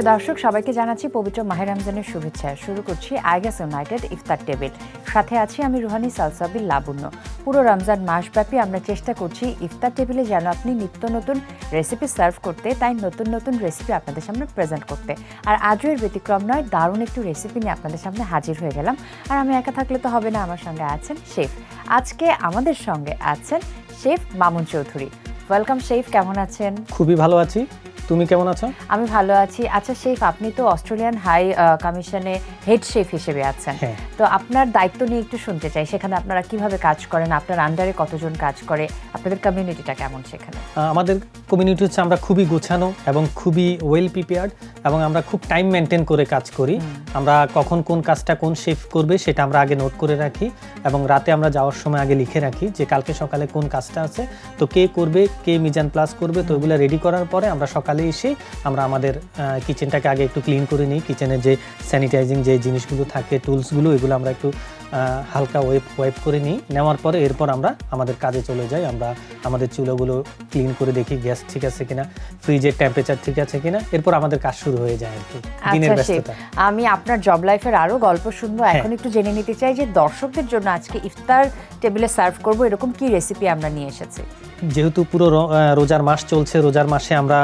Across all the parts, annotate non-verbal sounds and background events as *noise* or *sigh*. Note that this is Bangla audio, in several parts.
প্রিয় দর্শক, সবাইকে জানাচ্ছি পবিত্র মাহের রমজানের শুভেচ্ছা। শুরু করছি আইগাস ইউনাইটেড ইফতার টেবিল। সাথে আছি আমি রুহানি সালসাবিল লাবণ্য। পুরো রমজান মাসব্যাপী আমরা চেষ্টা করছি ইফতার টেবিলে যেন আপনি নিত্য নতুন রেসিপি সার্ভ করতে, তাই নতুন নতুন রেসিপি আপনাদের সামনে প্রেজেন্ট করতে। আর আজও এর ব্যতিক্রম নয়, দারুণ একটু রেসিপি নিয়ে আপনাদের সামনে হাজির হয়ে গেলাম। আর আমি একা থাকলে তো হবে না, আমার সঙ্গে আছেন শেফ। আজকে আমাদের সঙ্গে আছেন chef Mamun Chowdhury. Welcome chef, কেমন আছেন? খুবই ভালো আছি। তুমি কেমন আছো? আমি ভালো আছি। আচ্ছা শেফ আপনি তো অস্ট্রেলিয়ান হাই কমিশনে হেড শেফ হিসেবে আছেন। হ্যাঁ। তো আপনার দায়িত্ব নিয়ে একটু শুনতে চাই। সেখানে আপনারা কীভাবে কাজ করেন? আপনার আন্ডারে কতজন কাজ করে? আপনাদের কমিউনিটিটা কেমন সেখানে? আমাদের কমিউনিটি হচ্ছে আমরা খুবই গোছানো এবং খুবই ওয়েল প্রিপেয়ার্ড এবং আমরা খুব টাইম মেনটেন করে কাজ করি। আমরা কখন কোন কাজটা কোন শেফ করবে সেটা আমরা আগে নোট করে রাখি এবং রাতে আমরা যাওয়ার সময় আগে লিখে রাখি যে কালকে সকালে কোন কাজটা আছে। তো কে করবে কে মিজান প্লাস করবে তো ওইগুলো রেডি করার পরে আমরা সকালে এসে আমরা আমাদের কিচেনটাকে আগে একটু ক্লিন করে নিই। কিচেনের যে স্যানিটাইজিং যে জিনিসগুলো থাকে টুলসগুলো এগুলো আমরা একটু হালকা ওয়েপ ওয়েপ করে নিই। নেওয়ার পরে এরপর আমরা আমাদের কাজে চলে যাই। আমরা আমাদের চুলোগুলো ক্লিন করে দেখি গ্যাস ঠিক আছে কিনা ফ্রিজের টেম্পারেচার ঠিক আছে কিনা। এরপর আমাদের কাজ শুরু হয়ে যায় আর কি। দিনের আচ্ছা ব্যস্ততা। আমি আপনার জব লাইফের আরও গল্প শুনব। হ্যাঁ। এখন একটু জেনে নিতে চাই যে দর্শকদের জন্য আজকে ইফতার টেবিলে সার্ভ করব এরকম কি রেসিপি আমরা নিয়ে এসেছি? যেহেতু পুরো রোজার মাস চলছে রোজার মাসে আমরা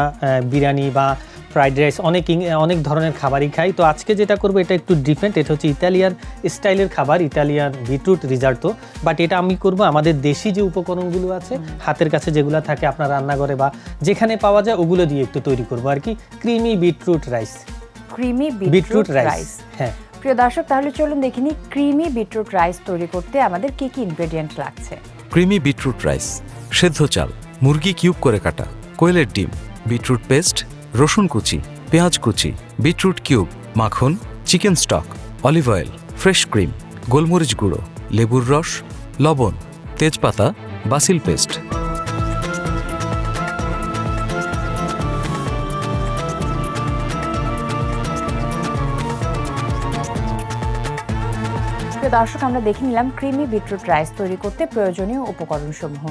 বিরিয়ানি বা ফ্রাইড রাইস অনেক ইং- অনেক ধরনের খাবারই খাই। তো আজকে যেটা করব এটা একটু ডিফারেন্ট এটা হচ্ছে ইতালিয়ান স্টাইলের খাবার ইতালিয়ান বিটরুট রিজার্টো বাট এটা আমি করব আমাদের দেশি যে উপকরণগুলো আছে হাতের কাছে যেগুলো থাকে আপনার রান্নাঘরে বা যেখানে পাওয়া যায় ওগুলো দিয়ে একটু তৈরি করব আর কি। Creamy beetroot rice creamy beetroot rice হ্যাঁ। প্রিয় দর্শক তাহলে চলুন দেখিনি ক্রিমি বিটরুট রাইস তৈরি করতে আমাদের কি কি ইনগ্রেডিয়েন্ট লাগছে? ক্রিমি বিটরুট রাইস সেদ্ধ চাল, মুরগি কিউব করে কাটা, কোয়েলের ডিম, বিটরুট পেস্ট, রসুন কুচি, পেঁয়াজ কুচি, বিটরুট কিউব, মাখন, chicken stock, olive oil, fresh cream, গোলমরিচ গুঁড়ো, লেবুর রস, লবণ, তেজপাতা, বাসিল পেস্ট। দর্শক, আমরা দেখে নিলাম ক্রিমি বিটরুট রাইস তৈরি করতে প্রয়োজনীয় উপকরণ সমূহ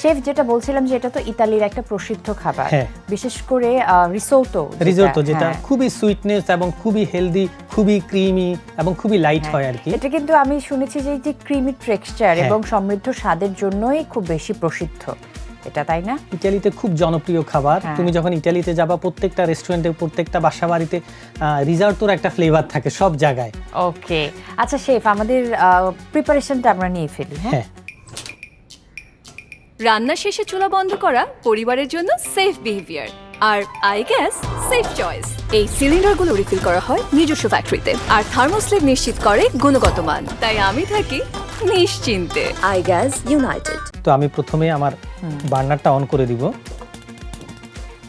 শেফ যেটা বলছিলাম যে এটা তো ইতালির একটা প্রসিদ্ধ খাবার। হ্যাঁ। বিশেষ করে রিসোর্টো রিজোর্টো যেটা খুবই সুইটনেস এবং খুবই হেলদি খুবই ক্রিমি এবং খুবই লাইট হয়। আর কি। এটা কিন্তু আমি শুনেছি যে এই যে ক্রিমি টেক্সচার হ্যাঁ। এবং সমৃদ্ধ স্বাদের জন্যই খুব বেশি প্রসিদ্ধ। এটা তাই না? ইটালিতে খুব জনপ্রিয় খাবার। হ্যাঁ। তুমি যখন ইটালিতে যাবা প্রত্যেকটা রেস্টুরেন্টে প্রত্যেকটা বাসা বাড়িতে রিজার্টোর একটা ফ্লেভার থাকে সব জায়গায়। ওকে আচ্ছা শেফ আমাদের প্রিপারেশনটা আমরা নিয়ে ফেলি হ্যাঁ? হ্যাঁ। রান্না শেষে চুলা বন্ধ করা পরিবারের জন্য সেফ বিহেভিয়ার আর আই গ্যাস সেফ চয়েস এই সিলিন্ডারগুলো রিফিল করা হয় নিজস্ব ফ্যাক্টরিতে আর থার্মোস্লিপ নিশ্চিত করে গুণগত মান। তাই আমি থাকি নিশ্চিন্তে। আই গ্যাস ইউনাইটেড তো আমি প্রথমে আমার বার্নারটা অন করে দিব।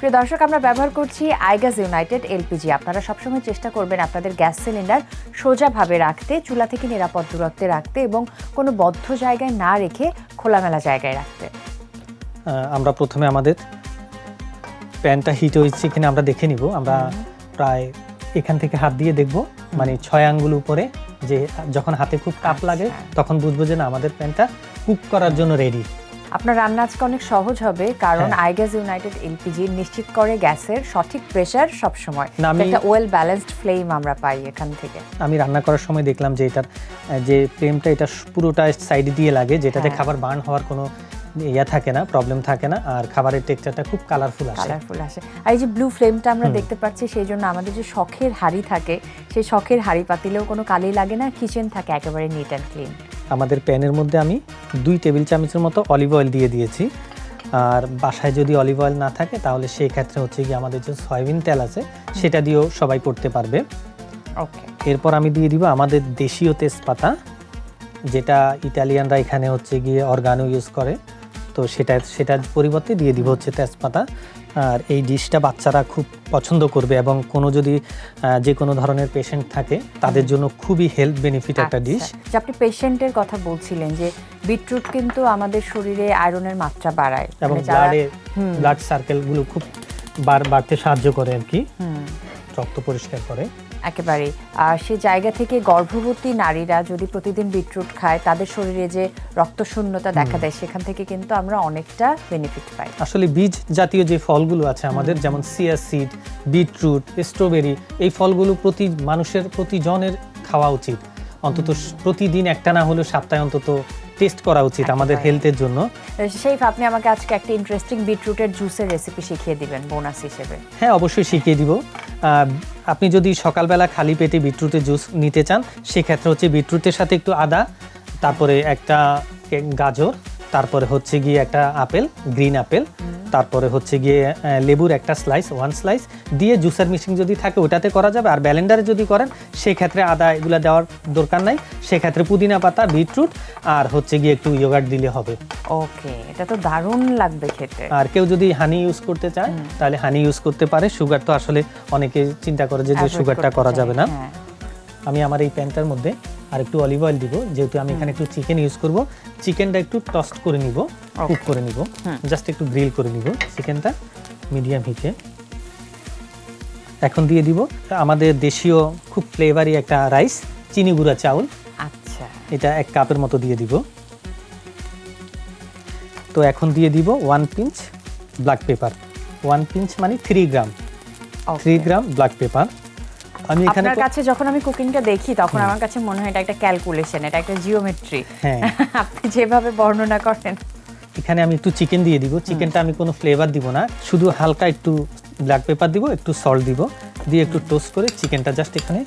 প্রিয় দর্শক আমরা ব্যবহার করছি আইগাস ইউনাইটেড এলপিজি। আপনারা সবসময় চেষ্টা করবেন আপনাদের গ্যাস সিলিন্ডার সোজাভাবে রাখতে চুলা থেকে নিরাপদ দূরত্বে রাখতে এবং কোনো বদ্ধ জায়গায় না রেখে খোলামেলা জায়গায় রাখতে। আমরা প্রথমে আমাদের প্যানটা হিট হয়েছে কিনা আমরা দেখে নিব। আমরা প্রায় এখান থেকে হাত দিয়ে দেখব। মানে ছয় আঙ্গুল উপরে যে যখন হাতে খুব কাপ লাগে আচ্ছা। তখন বুঝব যে না আমাদের প্যানটা কুক করার জন্য রেডি আপনার রান্না আজকে অনেক সহজ হবে কারণ হ্যাঁ। আইগ্যাস ইউনাইটেড এলপিজি নিশ্চিত করে গ্যাসের সঠিক প্রেশার সবসময় সময় একটা ওয়েল ব্যালেন্সড ফ্লেম আমরা পাই এখান থেকে আমি রান্না করার সময় দেখলাম যে এটার যে ফ্লেমটা এটা পুরোটা সাইড দিয়ে লাগে যেটাতে হ্যাঁ। খাবার বার্ন হওয়ার কোনো ইয়া থাকে না প্রবলেম থাকে না আর খাবারের টেক্সচারটা খুব কালারফুল আসে। কালারফুল আসে। আর এই যে ব্লু ফ্লেমটা আমরা দেখতে পাচ্ছি সেই জন্য আমাদের যে শখের হাড়ি থাকে সেই শখের হাড়ি পাতিলেও কোনো কালি লাগে না কিচেন থাকে একেবারে নিট অ্যান্ড ক্লিন আমাদের প্যানের মধ্যে আমি দুই টেবিল চামচের মতো অলিভ অয়েল দিয়ে দিয়েছি। আর বাসায় যদি অলিভ অয়েল না থাকে তাহলে সেই ক্ষেত্রে হচ্ছে কি আমাদের যে সয়াবিন তেল আছে সেটা দিয়েও সবাই করতে পারবে। ওকে এরপর আমি দিয়ে দিব আমাদের দেশীয় তেজপাতা যেটা ইটালিয়ানরা এখানে হচ্ছে গিয়ে অর্গানো ইউজ করে। তো সেটা সেটার পরিবর্তে দিয়ে দিব হচ্ছে তেজপাতা। আর এই ডিশটা বাচ্চারা খুব পছন্দ করবে এবং কোনো যদি যে কোনো ধরনের পেশেন্ট থাকে তাদের জন্য খুবই হেলথ বেনিফিট একটা ডিশ আচ্ছা। যে আপনি পেশেন্টের কথা বলছিলেন যে বিটরুট কিন্তু আমাদের শরীরে আয়রনের মাত্রা বাড়ায়। এবং মানে ব্লাডে ব্লাড সার্কেলগুলো খুব বাড়তে সাহায্য করে আর কি। রক্ত পরিষ্কার করে। একেবারে আর সে জায়গা থেকে গর্ভবতী নারীরা যদি প্রতিদিন বিটরুট খায় তাদের শরীরে যে রক্তশূন্যতা দেখা দেয় সেখান থেকে কিন্তু আমরা অনেকটা বেনিফিট পাই। আসলে বীজ জাতীয় যে ফলগুলো আছে আমাদের যেমন সিয়া সিড বিটরুট স্ট্রবেরি এই ফলগুলো প্রতি মানুষের প্রতিজনের খাওয়া উচিত। অন্তত প্রতিদিন একটা না হলেও সপ্তাহে অন্তত টেস্ট করা উচিত আমাদের হেলথের জন্য। শেফ আপনি আমাকে আজকে একটা ইন্টারেস্টিং বিটরুটের জুসের রেসিপি শিখিয়ে দিবেন বোনাস হিসেবে। হ্যাঁ অবশ্যই শিখিয়ে দিব। আপনি যদি সকালবেলা খালি পেটে বিটরুটের জুস নিতে চান সেক্ষেত্রে হচ্ছে বিটরুটের সাথে একটু আদা তারপরে একটা গাজর তারপরে হচ্ছে গিয়ে একটা আপেল গ্রিন আপেল তারপরে হচ্ছে গিয়ে লেবুর একটা স্লাইস ওয়ান স্লাইস দিয়ে জুসার মিশিং যদি থাকে ওটাতে করা যাবে। আর ব্যালেন্ডারে যদি করেন সেক্ষেত্রে আদা এগুলো দেওয়ার দরকার নাই। সেক্ষেত্রে পুদিনা পাতা বিটরুট আর হচ্ছে গিয়ে একটু ইয়োগার্ট দিলে হবে। ওকে এটা তো দারুণ লাগবে খেতে। আর কেউ যদি হানি ইউজ করতে চায় তাহলে হানি ইউজ করতে পারে। সুগার তো আসলে অনেকে চিন্তা করে যে সুগারটা করা যাবে না। হ্যাঁ। আমি আমার এই প্যানটার মধ্যে আর একটু অলিভ অয়েল দিব। যেহেতু আমি এখানে একটু চিকেন ইউজ করব চিকেনটা একটু টস্ট করে নিব কুক করে নিব। জাস্ট একটু গ্রিল করে নিব। চিকেনটা মিডিয়াম হিটে এখন দিয়ে দিব আমাদের দেশীয় খুব ফ্লেভারি একটা রাইস চিনি গুঁড়া চাউল। আচ্ছা। এটা এক কাপের মতো দিয়ে দিব। তো এখন দিয়ে দিব one pinch black pepper one pinch মানে three gram three gram black pepper আমি এখানে আপনার কাছে যখন আমি কুকিংটা দেখি তখন আমার কাছে মনে হয় এটা একটা ক্যালকুলেশন এটা একটা জিওমেট্রি হ্যাঁ। *laughs* আপনি যেভাবে বর্ণনা করেন। এখানে আমি একটু চিকেন দিয়ে দিব। চিকেনটা আমি কোনো ফ্লেভার দিব না। শুধু হালকা একটু ব্ল্যাক পেপার দিব একটু সল্ট দিব। দিয়ে একটু টোস্ট করে চিকেনটা জাস্ট এখানে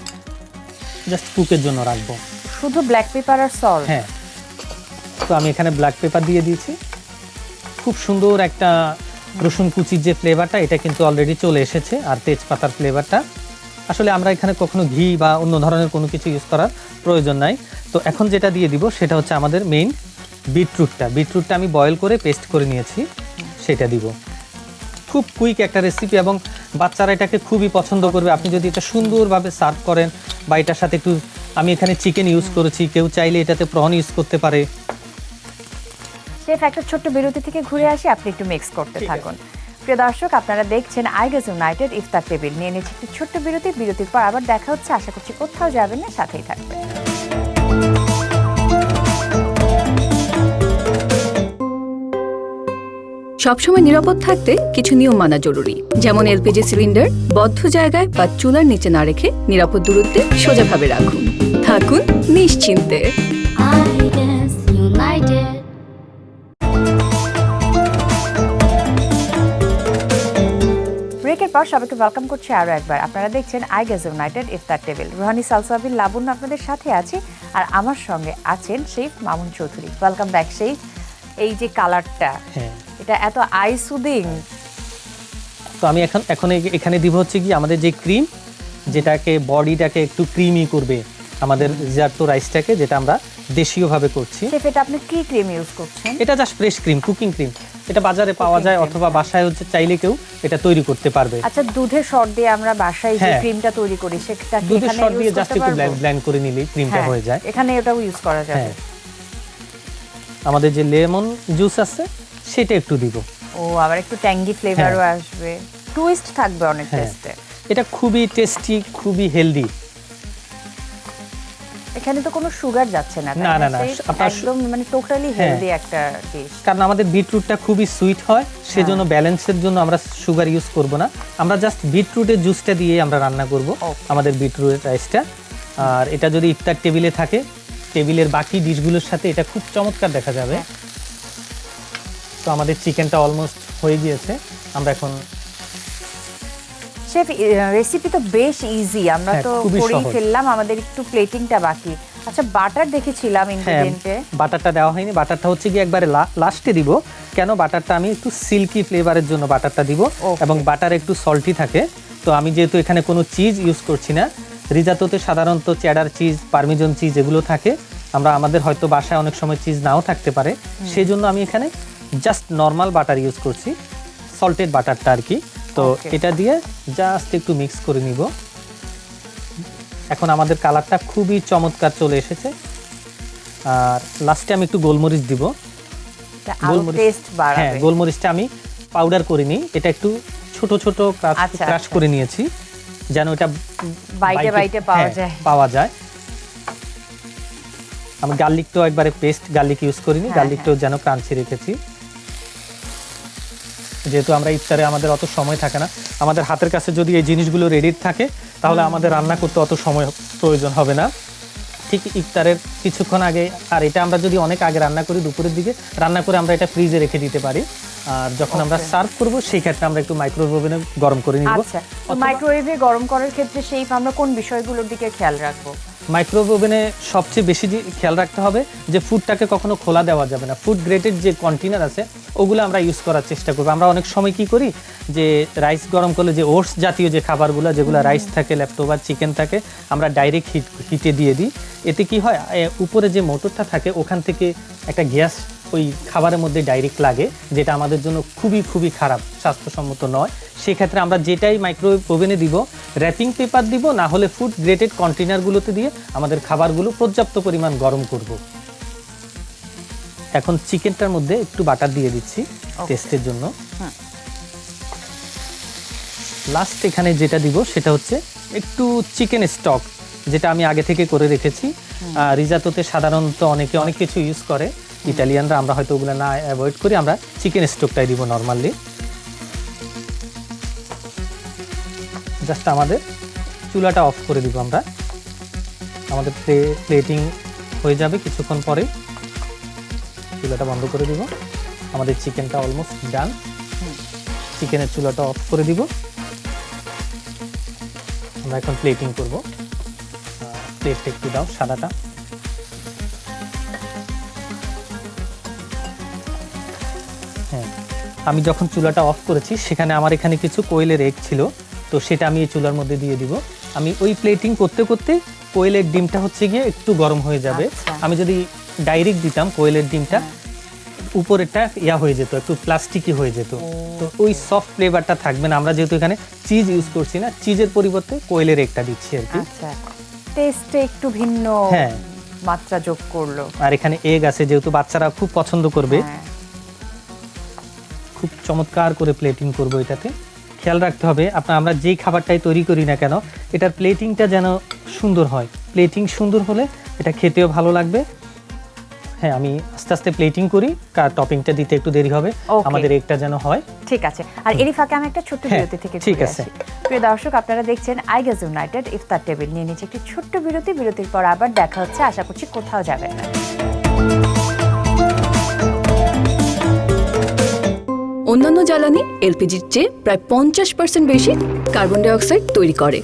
জাস্ট কুকের জন্য রাখব। শুধু ব্ল্যাক পেপার আর সল্ট হ্যাঁ। তো আমি এখানে ব্ল্যাক পেপার দিয়ে দিয়েছি। খুব সুন্দর একটা রসুন কুচির যে ফ্লেভারটা এটা কিন্তু অলরেডি চলে এসেছে। আর তেজপাতার ফ্লেভারটা আসলে আমরা এখানে কখনো ঘি বা অন্য ধরনের কোনো কিছু ইউজ করার প্রয়োজন নাই। তো এখন যেটা দিয়ে দিব সেটা হচ্ছে আমাদের মেইন বিটরুটটা বিটরুটটা আমি বয়েল করে পেস্ট করে নিয়েছি সেটা দিব। খুব কুইক একটা রেসিপি এবং বাচ্চারা এটাকে খুবই পছন্দ করবে। আপনি যদি এটা সুন্দরভাবে সার্ভ করেন বা এটার সাথে একটু আমি এখানে চিকেন ইউজ করেছি কেউ চাইলে এটাতে প্রন ইউজ করতে পারে। শেফ একটা ছোট্ট বিরতি থেকে ঘুরে আসি আপনি একটু মিক্স করতে থাকুন। প্রিয় দর্শক, আপনারা দেখছেন আইগাস ইউনাইটেড ইফতার টেবিল। নিয়ে নিচ্ছি একটি ছোট্ট বিরতি। বিরতির পর আবার দেখা হচ্ছে। আশা করছি কোথাও যাবেন না, সাথেই থাকবেন। সবসময় নিরাপদ থাকতে কিছু নিয়ম মানা জরুরি। যেমন এলপিজি সিলিন্ডার বদ্ধ জায়গায় বা চুলার নিচে না রেখে নিরাপদ দূরত্বে সোজাভাবে রাখুন। থাকুন নিশ্চিন্তে। পর সবাইকে ওয়েলকাম করছি আরও একবার। আপনারা দেখছেন আইগাস ইউনাইটেড ইফতার টেবিল। রুহানি সালসাবিল লাবণ্য আপনাদের সাথে আছি আর আমার সঙ্গে আছেন chef Mamun Chowdhury. Welcome back chef. এই যে কালারটা হ্যাঁ। এটা এত আই সুদিং তো আমি এখন এখন এখানে দিব হচ্ছে কি আমাদের যে ক্রিম যেটাকে বডিটাকে একটু ক্রিমি করবে আমাদের রিজার্টো রাইসটাকে যেটা আমরা দেশীয়ভাবে করছি। এটা আপনি কি ক্রিম ইউজ করছেন? এটা just fresh cream cooking cream এটা বাজারে পাওয়া যায় অথবা বাসায় হচ্ছে চাইলে কেউ এটা তৈরি করতে পারবে। আচ্ছা দুধের শর্ট দিয়ে আমরা বাসায় যে হ্যাঁ। ক্রিমটা তৈরি করি সেটা কি দুধের শট দিয়ে জাস্ট একটু পারব? ব্ল্যান্ড করে নিলেই ক্রিমটা হ্যাঁ, হয়ে যায়। এখানে এটাও ইউজ করা যাবে। হ্যাঁ। আমাদের যে লেমন জুস আছে সেটা একটু দিব। ও আবার একটু ট্যাঙ্গি ফ্লেভারও আসবে। টুইস্ট থাকবে অনেক টেস্টে এটা খুবই টেস্টি খুবই হেলদি এখানে তো কোনো সুগার যাচ্ছে না না, না, একদম মানে টোটালি হ্যাঁ। হেলদি একটা ডিশ কারণ আমাদের বিটরুটটা খুবই সুইট হয় সেজন্য হ্যাঁ। ব্যালেন্সের জন্য আমরা সুগার ইউজ করব না আমরা জাস্ট বিটরুটের জুসটা দিয়ে আমরা রান্না করব. আমাদের বিটরুটের রাইসটা আর এটা যদি ইফতার টেবিলে থাকে টেবিলের বাকি ডিশগুলোর সাথে এটা খুব চমৎকার দেখা যাবে হ্যাঁ। তো আমাদের চিকেনটা অলমোস্ট হয়ে গিয়েছে আমরা এখন শেফ রেসিপি তো বেশ ইজি আমরা হ্যাঁ, তো করেই ফেললাম আমাদের একটু প্লেটিংটা বাকি। আচ্ছা বাটার দেখেছিলাম হ্যাঁ ইনগ্রেডিয়েন্টে বাটারটা দেওয়া হয়নি বাটারটা হচ্ছে কি একবারে লাস্টে দিব। কেন? বাটারটা আমি একটু সিল্কি ফ্লেভারের জন্য বাটারটা দিব এবং বাটার একটু সল্টি থাকে। তো আমি যেহেতু এখানে কোনো চিজ ইউজ করছি না রিজাতোতে সাধারণত চেডার চিজ পারমিজন চিজ এগুলো থাকে। আমরা আমাদের হয়তো বাসায় অনেক সময় চিজ নাও থাকতে পারে। সেই জন্য আমি এখানে জাস্ট নর্মাল বাটার ইউজ করছি সল্টেড বাটারটা আর কি। তো এটা দিয়ে জাস্ট একটু মিক্স করে নিব। এখন আমাদের কালারটা খুবই চমৎকার চলে এসেছে। আর লাস্টে আমি একটু গোলমরিচ দিব। হ্যাঁ গোলমরিচটা আমি পাউডার করিনি এটা একটু ছোট ছোট আচ্ছা, ক্রাশ আচ্ছা। করে নিয়েছি। যেন এটা বাইটে বাইটে পাওয়া হ্যাঁ, যায়। পাওয়া যায়। আমি গার্লিকটাও একবারে পেস্ট গার্লিক ইউজ করিনি। হ্যাঁ, গার্লিকটাও যেন ক্রাঞ্চি রেখেছি। যেহেতু আমরা ইফতারে আমাদের অত সময় থাকে না আমাদের হাতের কাছে যদি এই জিনিসগুলো রেডি থাকে তাহলে আমাদের রান্না করতে অত সময় প্রয়োজন হবে না। ঠিক ইফতারের কিছুক্ষণ আগে আর এটা আমরা যদি অনেক আগে রান্না করি দুপুরের দিকে রান্না করে আমরা এটা ফ্রিজে রেখে দিতে পারি। আর যখন আমরা সার্ভ করব সেই ক্ষেত্রে আমরা একটু মাইক্রোওয়েভ ওভেনে গরম করে নিব। আচ্ছা মাইক্রোওয়েভে গরম করার ক্ষেত্রে সেই আমরা কোন বিষয়গুলোর দিকে খেয়াল রাখব? মাইক্রোওয়েভ ওভেনে সবচেয়ে বেশি খেয়াল রাখতে হবে যে ফুডটাকে কখনো খোলা দেওয়া যাবে না। ফুড গ্রেটেড যে কন্টেনার আছে ওগুলো আমরা ইউজ করার চেষ্টা করব। আমরা অনেক সময় কি করি যে রাইস গরম করলে যে ওটস জাতীয় যে খাবারগুলো যেগুলো রাইস থাকে ল্যাপটপ চিকেন থাকে আমরা ডাইরেক্ট হিট হিটে দিয়ে দিই। এতে কি হয় উপরে যে মোটরটা থাকে ওখান থেকে একটা গ্যাস ওই খাবারের মধ্যে ডাইরেক্ট লাগে যেটা আমাদের জন্য খুবই খুবই খারাপ স্বাস্থ্যসম্মত নয়। সেক্ষেত্রে আমরা যেটাই মাইক্রোওয়েভ ওভেনে দিব র্যাপিং পেপার দিব না হলে ফুড গ্রেটেড কন্টেনারগুলোতে দিয়ে আমাদের খাবারগুলো পর্যাপ্ত পরিমাণ গরম করব। এখন চিকেনটার মধ্যে একটু বাটার দিয়ে দিচ্ছি টেস্টের জন্য। লাস্ট এখানে যেটা দিব সেটা হচ্ছে একটু চিকেন স্টক যেটা আমি আগে থেকে করে রেখেছি। রিজাতোতে সাধারণত অনেকে অনেক কিছু ইউজ করে। ইটালিয়ানরা আমরা হয়তো ওগুলো না অ্যাভয়েড করি, আমরা চিকেন স্টকটাই দিব নর্মালি জাস্ট আমাদের চুলাটা অফ করে দিব আমরা। আমাদের প্লেটিং হয়ে যাবে কিছুক্ষণ পরে। চুলাটা বন্ধ করে দিব। আমাদের চিকেনটা অলমোস্ট ডান চিকেনের চুলাটা অফ করে দিব। আমরা এখন প্লেটিং করব। প্লেটটা একটু দাও, সাদাটা। হ্যাঁ আমি যখন চুলাটা অফ করেছি সেখানে আমার এখানে কিছু কোয়েলের এগ ছিল তো সেটা আমি এই চুলার মধ্যে দিয়ে দিব। আমি ওই প্লেটিং করতে করতে কোয়েলের ডিমটা হচ্ছে গিয়ে একটু গরম হয়ে যাবে। আচ্ছা। আমি যদি ডাইরেক্ট দিতাম কোয়েলের ডিমটা উপরেরটা ইয়া হয়ে যেত একটু প্লাস্টিকই হয়ে যেত। তো ওই সফট ফ্লেভারটা থাকবে না আমরা যেহেতু এখানে চিজ ইউজ করছি না চিজের পরিবর্তে কোয়েলের একটা দিচ্ছি আর কি। আচ্ছা টেস্টে একটু ভিন্ন হ্যাঁ। মাত্রা যোগ করল। আর এখানে এগ আছে যেহেতু বাচ্চারা খুব পছন্দ করবে। হ্যাঁ। খুব চমৎকার করে প্লেটিং করব এটাতে। খেয়াল রাখতে হবে আপনার আমরা যেই খাবারটাই তৈরি করি না কেন এটার প্লেটিংটা যেন সুন্দর হয়। প্লেটিং সুন্দর হলে এটা খেতেও ভালো লাগবে। হ্যাঁ আমি আস্তে আস্তে প্লেটিং করি কার টপিংটা দিতে একটু দেরি হবে. আমাদের এগটা যেন হয়। ঠিক আছে। আর এরই ফাঁকে আমি একটা ছোট্ট হ্যাঁ, বিরতি থেকে ঠিক আছে। প্রিয় দর্শক আপনারা দেখছেন আইগাজ ইউনাইটেড ইফতার টেবিল নিয়ে নিচ্ছে একটি ছোট্ট বিরতি। বিরতির পর আবার দেখা হচ্ছে আশা করছি কোথাও যাবেন না। অন্যান্য জ্বালানি এলপিজির চেয়ে প্রায় পঞ্চাশ পার্সেন্ট বেশি কার্বন ডাইঅক্সাইড তৈরি করে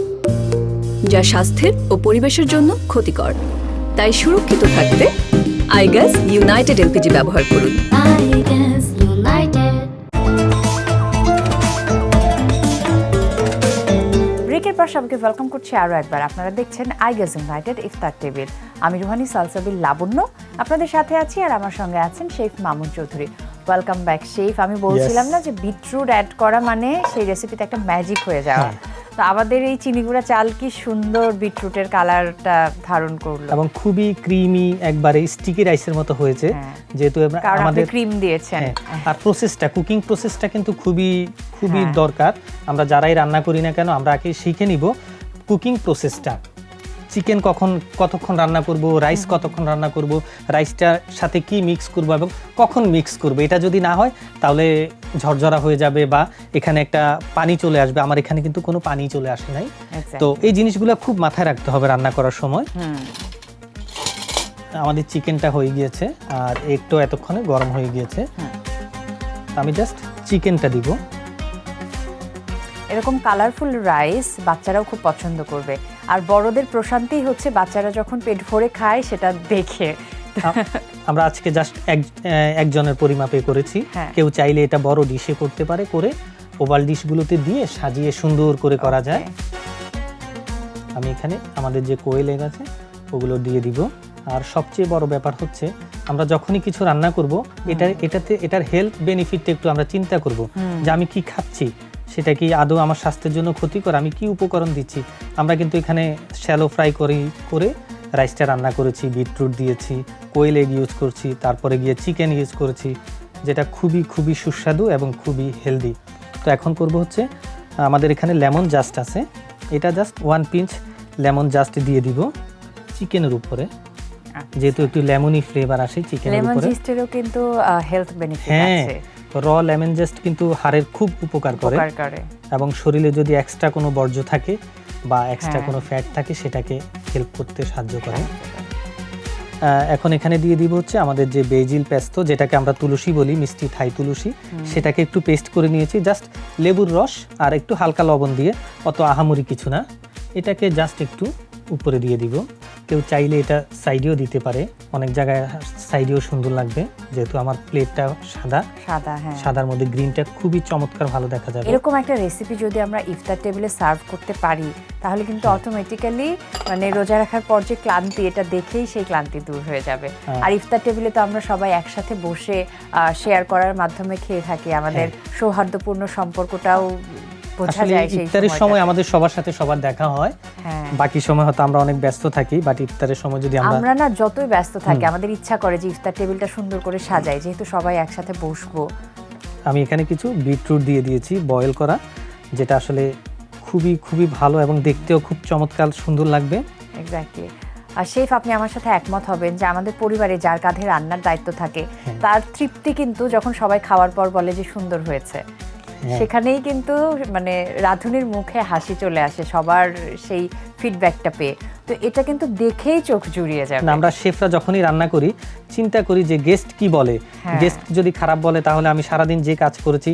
যা স্বাস্থ্যের ও পরিবেশের জন্য ক্ষতিকর। তাই সুরক্ষিত থাকতে আইগ্যাস ইউনাইটেড এলপিজি ব্যবহার করুন. ব্রেকের পর সবাইকে ওয়েলকাম করছি আরও একবার। আপনারা দেখছেন আইগাজ ইউনাইটেড ইফতার টেবিল। আমি রুহানি সালসাবিল লাবণ্য। আপনাদের সাথে আছি আর আমার সঙ্গে আছেন chef Mamun Chowdhury. Welcome back chef আমি বলছিলাম না যে বিটরুট অ্যাড করা মানে সেই রেসিপিতে একটা ম্যাজিক হয়ে যাওয়া। তো আমাদের এই চিনিগুড়া চাল কি সুন্দর বিটরুটের কালারটা ধারণ করল। এবং খুবই ক্রিমি একবারে স্টিকি রাইসের মতো হয়েছে। হ্যাঁ। যেহেতু আমাদের ক্রিম দিয়েছেন। হ্যাঁ, আর প্রসেসটা কুকিং প্রসেসটা কিন্তু খুবই খুবই হ্যাঁ। দরকার। আমরা যারাই রান্না করি না কেন আমরা আগে শিখে নিব কুকিং প্রসেসটা চিকেন কখন কতক্ষণ রান্না করব রাইস কতক্ষণ রান্না করব রাইসটার সাথে কি মিক্স করব এবং কখন মিক্স করব? এটা যদি না হয় তাহলে ঝরঝরা হয়ে যাবে বা এখানে একটা পানি চলে আসবে। আমার এখানে কিন্তু কোনো পানি চলে আসে নাই। তো এই জিনিসগুলো খুব মাথায় রাখতে হবে রান্না করার সময়। আমাদের চিকেনটা হয়ে গিয়েছে আর একটু এতক্ষণে গরম হয়ে গিয়েছে। আমি জাস্ট চিকেনটা দিব। এরকম কালারফুল রাইস বাচ্চারাও খুব পছন্দ করবে। আর বড়দের প্রশান্তি হচ্ছে বাচ্চারা যখন পেট ভরে খায় সেটা দেখে। আমরা আজকে জাস্ট এক একজনের পরিমাপে করেছি। হ্যাঁ। কেউ চাইলে এটা বড় ডিশে করতে পারে করে ওভাল ডিশগুলোতে দিয়ে সাজিয়ে সুন্দর করে করা যায়। আমি এখানে আমাদের যে কোয়েল এগ আছে ওগুলো দিয়ে দিব। আর সবচেয়ে বড় ব্যাপার হচ্ছে আমরা যখনই কিছু রান্না করব এটা এটাতে এটার হেলথ বেনিফিটটা একটু আমরা চিন্তা করব যে আমি কি খাচ্ছি। সেটা কি আদৌ আমার স্বাস্থ্যের জন্য ক্ষতিকর? আমি কি উপকরণ দিচ্ছি? আমরা কিন্তু এখানে শ্যালো ফ্রাই করি করে রাইসটা রান্না করেছি বিটরুট দিয়েছি কোয়েল এগ ইউজ করছি তারপরে গিয়ে চিকেন ইউজ করেছি যেটা খুবই খুবই সুস্বাদু এবং খুবই হেলদি তো এখন করব হচ্ছে আমাদের এখানে লেমন জাস্ট আছে। এটা just one pinch lemon just দিয়ে দিব চিকেনের উপরে। যেহেতু একটু লেমনই ফ্লেভার আসে চিকেনের লেমন উপরে। জিস্টেরও কিন্তু হেলথ বেনিফিট হ্যাঁ র লেমন জাস্ট কিন্তু হাড়ের খুব উপকার করে। এবং শরীরে যদি এক্সট্রা কোনো বর্জ্য থাকে বা এক্সট্রা হ্যাঁ। কোনো ফ্যাট থাকে সেটাকে হেল্প করতে সাহায্য করে। এখন এখানে দিয়ে দিব হচ্ছে আমাদের যে বেজিল পেস্তো যেটাকে আমরা তুলসী বলি মিষ্টি থাই তুলসী সেটাকে একটু পেস্ট করে নিয়েছি। জাস্ট লেবুর রস আর একটু হালকা লবণ দিয়ে অত আহামরি কিছু না। এটাকে জাস্ট একটু উপরে দিয়ে দিব। কেউ চাইলে এটা সাইডেও দিতে পারে। অনেক জায়গায় সাইডেও সুন্দর লাগবে। যেহেতু আমার প্লেটটা সাদা সাদা হ্যাঁ। সাদার মধ্যে গ্রিনটা খুবই চমৎকার ভালো দেখা যাবে। এরকম একটা রেসিপি যদি আমরা ইফতার টেবিলে সার্ভ করতে পারি তাহলে কিন্তু অটোমেটিক্যালি মানে রোজা রাখার পর যে ক্লান্তি এটা দেখেই সেই ক্লান্তি দূর হয়ে যাবে। হ্যাঁ। আর ইফতার টেবিলে তো আমরা সবাই একসাথে বসে শেয়ার করার মাধ্যমে খেয়ে থাকি। আমাদের সৌহার্দ্যপূর্ণ সম্পর্কটাও আসলে ইফতারের সময় আমাদের সবার সাথে সবার দেখা হয়। হ্যাঁ। বাকি সময় হয়তো আমরা অনেক ব্যস্ত থাকি বাট ইফতারের সময় যদি আমরা আমরা না যতই ব্যস্ত থাকি আমাদের ইচ্ছা করে যে ইফতার টেবিলটা সুন্দর করে সাজাই যেহেতু সবাই একসাথে বসবো। আমি এখানে কিছু বিটরুট দিয়ে দিয়েছি বয়েল করা যেটা আসলে খুবই খুবই ভালো এবং দেখতেও খুব চমৎকার সুন্দর লাগবে। এক্স্যাক্টলি আর শেফ আপনি আমার সাথে একমত হবেন যে আমাদের পরিবারে যার কাঁধে রান্নার দায়িত্ব থাকে হ্যাঁ। তার তৃপ্তি কিন্তু যখন সবাই খাওয়ার পর বলে যে সুন্দর হয়েছে। হ্যাঁ। সেখানেই কিন্তু মানে রাঁধুনির মুখে হাসি চলে আসে সবার সেই ফিডব্যাকটা পেয়ে। তো এটা কিন্তু দেখেই চোখ জুড়িয়ে যাবে। আমরা শেফরা যখনই রান্না করি চিন্তা করি যে গেস্ট কি বলে। হ্যাঁ। গেস্ট যদি খারাপ বলে তাহলে আমি সারাদিন যে কাজ করেছি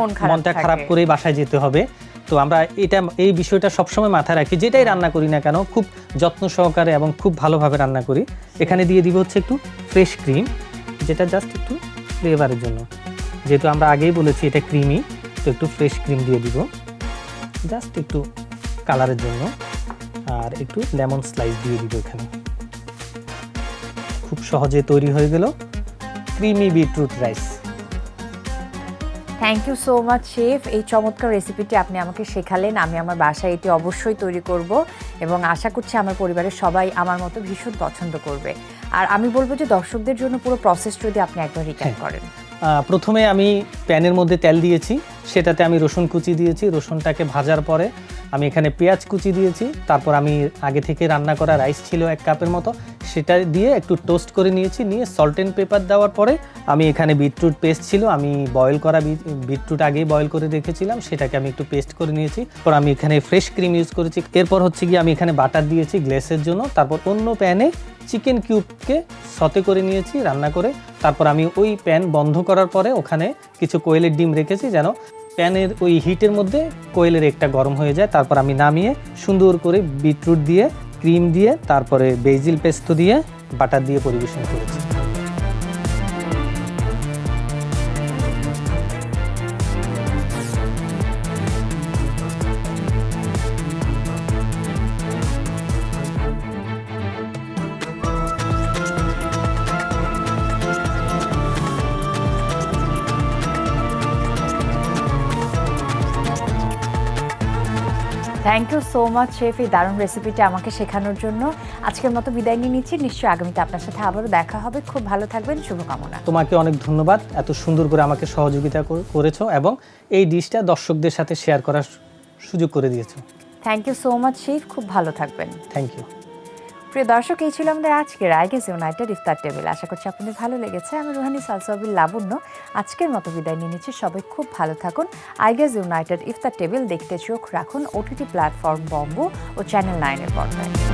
মন মনটা খারাপ করেই বাসায় যেতে হবে। তো আমরা এটা এই বিষয়টা সবসময় মাথায় রাখি যেটাই রান্না করি না কেন খুব যত্ন সহকারে এবং খুব ভালোভাবে রান্না করি। এখানে দিয়ে দিব হচ্ছে একটু ফ্রেশ ক্রিম যেটা জাস্ট একটু ফ্লেভারের জন্য। যেহেতু আমরা আগেই বলেছি এটা ক্রিমি তো একটু ফ্রেশ ক্রিম দিয়ে দিব। জাস্ট একটু কালারের জন্য। আর একটু লেমন স্লাইস দিয়ে দিব এখানে। খুব সহজে তৈরি হয়ে গেল creamy beetroot rice thank you so much chef এই চমৎকার রেসিপিটি আপনি আমাকে শেখালেন। আমি আমার বাসায় এটি অবশ্যই তৈরি করব এবং আশা করছি আমার পরিবারের সবাই আমার মতো ভীষণ পছন্দ করবে। আর আমি বলব যে দর্শকদের জন্য পুরো প্রসেস যদি আপনি একবার রিক্যাপ। করেন। প্রথমে আমি প্যানের মধ্যে তেল দিয়েছি, সেটাতে আমি রসুন কুচি দিয়েছি, রসুনটাকে ভাজার পরে আমি এখানে পেঁয়াজ কুচি দিয়েছি, তারপর আমি আগে থেকে রান্না করা রাইস ছিল এক কাপের মতো সেটা দিয়ে একটু টোস্ট করে নিয়েছি। নিয়ে সল্ট অ্যান্ড পেপার দেওয়ার পরে আমি এখানে বিটরুট পেস্ট ছিল। আমি বয়েল করা বিটরুট আগেই বয়েল করে রেখেছিলাম। সেটাকে আমি একটু পেস্ট করে নিয়েছি। পর আমি এখানে ফ্রেশ ক্রিম ইউজ করেছি। এরপর হচ্ছে গিয়ে আমি এখানে বাটার দিয়েছি গ্লেসের জন্য। তারপর অন্য প্যানে চিকেন কিউবকে সতে করে নিয়েছি রান্না করে। তারপর আমি ওই প্যান বন্ধ করার পরে ওখানে কিছু কোয়েলের ডিম রেখেছি যেন প্যানের ওই হিটের মধ্যে কোয়েলের একটা গরম হয়ে যায়। তারপর আমি নামিয়ে সুন্দর করে বিটরুট দিয়ে ক্রিম দিয়ে তারপরে বেজিল পেস্তো দিয়ে বাটার দিয়ে পরিবেশন করেছি। Thank you so much chef এই দারুণ রেসিপিটা আমাকে শেখানোর জন্য। আজকের মতো বিদায় নিয়ে নিচ্ছি। নিশ্চয়ই আগামীতে আপনার সাথে আবারও দেখা হবে। খুব ভালো থাকবেন। শুভকামনা। তোমাকে অনেক ধন্যবাদ। এত সুন্দর করে আমাকে সহযোগিতা করেছ এবং এই ডিশটা দর্শকদের সাথে শেয়ার করার সুযোগ করে দিয়েছ। Thank you so much chef খুব ভালো থাকবেন। থ্যাংক ইউ প্রিয় দর্শক, এই ছিল আমাদের আজকের আইগেস ইউনাইটেড ইফতার টেবিল। আশা করছি আপনাদের ভালো লেগেছে। আমি রুহানি সালসাবিল লাবণ্য আজকের মতো বিদায় নিয়ে নিচ্ছি। সবাই খুব ভালো থাকুন। আইগেস ইউনাইটেড ইফতার টেবিল দেখতে চোখ রাখুন। ওটিটি প্ল্যাটফর্ম বম্বু ও চ্যানেল নাইনের পর্দায়।